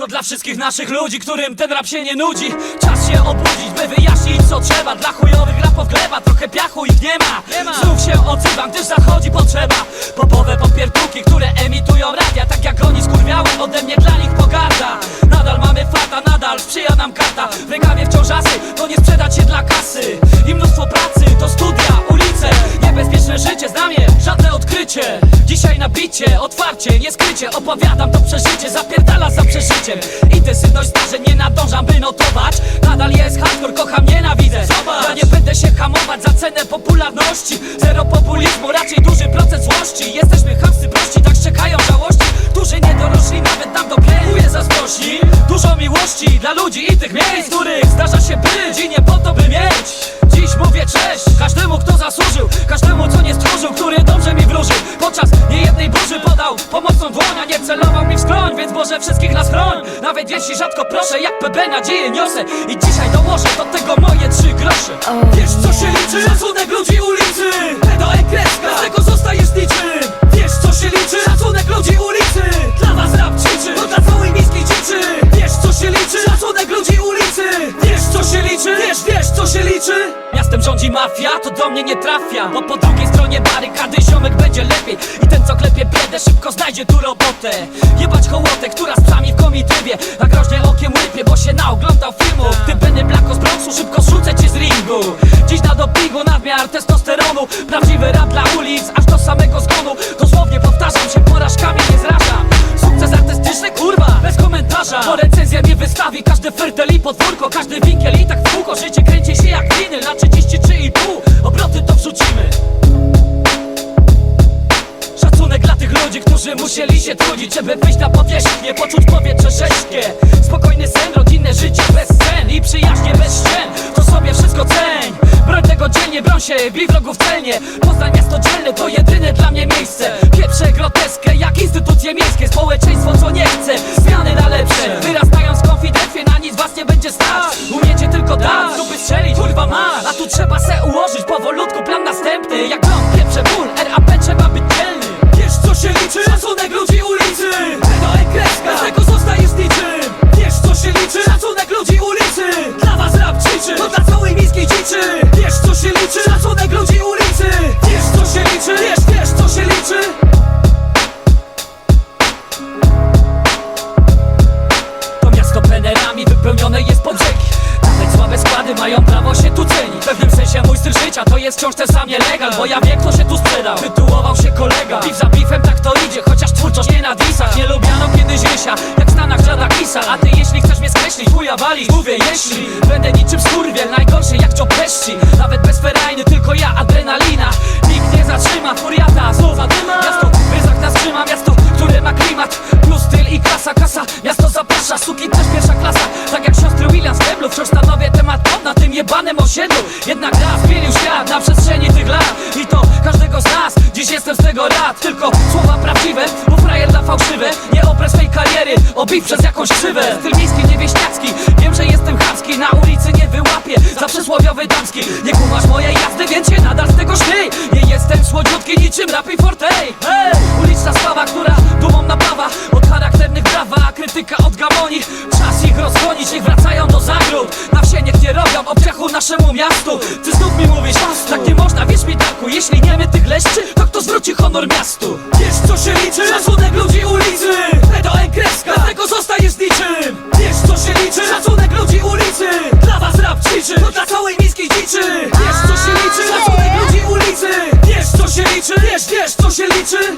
To dla wszystkich naszych ludzi, którym ten rap się nie nudzi. Czas się obudzić, by wyjaśnić co trzeba. Dla chujowych rapów gleba, trochę piachu ich nie ma. Znów się odzywam, gdyż zachodzi potrzeba. Popowe popierdółki, które emitują radia Tak jak oni skurwiały, ode mnie dla nich pogarda. Nadal mamy fata, nadal sprzyja nam karta. W rękawie wciąż asy, Dzisiaj na bicie, otwarcie, nie skrycie. Opowiadam to przeżycie, zapierdala za przeżyciem. Intensywność zdarzeń nie nadążam by notować. Nadal jest hardcore, kocham, nienawidzę. Ja nie będę się hamować za cenę popularności. Zero populizmu, raczej duży procent złości. Jesteśmy chamscy prości, tak szczekają żałości. Którzy nie dorośli, nawet nam doklejuje zazdrości. Dużo miłości dla ludzi i tych miejsc, których zdarza się być. I nie po to by mieć. Dziś mówię cześć Boże wszystkich nas chroń Nawet jeśli rzadko proszę, jak PB nadzieję niosę I dzisiaj dołożę do tego moje trzy grosze Wiesz co się liczy? Szacunek ludzi ulicy Pedo e kreska, tego zostajesz niczym Wiesz co się liczy? Szacunek ludzi ulicy Dla was rap ćwiczy, to dla całej miejskiej dziczy Wiesz co się liczy? Szacunek ludzi ulicy Wiesz co się liczy? Wiesz, wiesz co się liczy? Miastem rządzi mafia, to do mnie nie trafia Bo po drugiej stronie barykady ziomek będzie lepiej Klepie biedę szybko znajdzie tu robotę. Jebać hołotę, która z psami w komitywie A groźnie okiem łypie, bo się naoglądał filmów Ty Benny Blanco z Bronxu, szybko zrzucę cię z ringu. Dziś na dopingu nadmiar testosteronu. Prawdziwy rap dla ulic, aż do samego zgonu. Dosłownie powtarzam się, porażkami nie zrażam. Sukces artystyczny, kurwa, bez komentarza. Bo recenzja mnie wystawi, każdy fertel i podwórko Każdy winkiel i tak w kółko. Życie kręci się jak winyl na tych ludzi, którzy musieli się trudzić Żeby wyjść na powierzchnię, poczuć powietrze rześkie Spokojny sen, rodzinne życie bez scen I przyjaźnie bez ścien, to sobie wszystko ceń. Broń tego dzielnie, broń się, bij wrogów celnie. Poznań miasto dzielne to jedyne dla mnie miejsce. Pieprze groteskę jak instytucje miejskie. Społeczeństwo co nie chce, zmiany na lepsze. Wyrastają z konfidencje, na nic was nie będzie stać. Umiecie tylko dać, żeby strzelić, kurwa masz. A tu trzeba se ułożyć pewnym sensie mój styl życia to jest wciąż ten sam nielegal Bo ja wiem kto się tu sprzedał, tytułował się kolega. Piw za piwem tak to idzie, chociaż twórczość nie na disach Nie lubiano kiedyś Rysia, jak w Stanach żada kisa. A ty jeśli chcesz mnie skreślić, chuja walisz. Mówię jeśli, będę niczym skurwiel Najgorszy jak Joe Pesci Nawet bez ferajny, tylko ja adrenalina pod na tym jebanym osiedlu. Jednak raz zmienił świat na przestrzeni tych lat. I to każdego z nas, dziś jestem z tego rad. Tylko słowa prawdziwe, bo frajer dla fałszywe. Nie oprę swej kariery, obić przez jakąś krzywę. Styl miejski, niewieśniacki, wiem, że jestem chamski Na ulicy nie wyłapię, za przysłowiowy damski. Nie kumasz mojej jazdy, więc się nadal z tego śmiej. Nie jestem słodziutki niczym rap i fortej miasto Ty znów mi mówisz, tak nie można, wierz mi taku Jeśli nie my tych leszczy, to kto zwróci honor miastu? Wiesz co się liczy? Szacunek ludzi ulicy Pedo kreska, dlatego zostajesz niczym Wiesz co się liczy? Szacunek ludzi ulicy Dla was rap ćwiczy, to dla całej niskiej dziczy Wiesz co się liczy? Szacunek ludzi ulicy Wiesz co się liczy? Wiesz, wiesz co się liczy?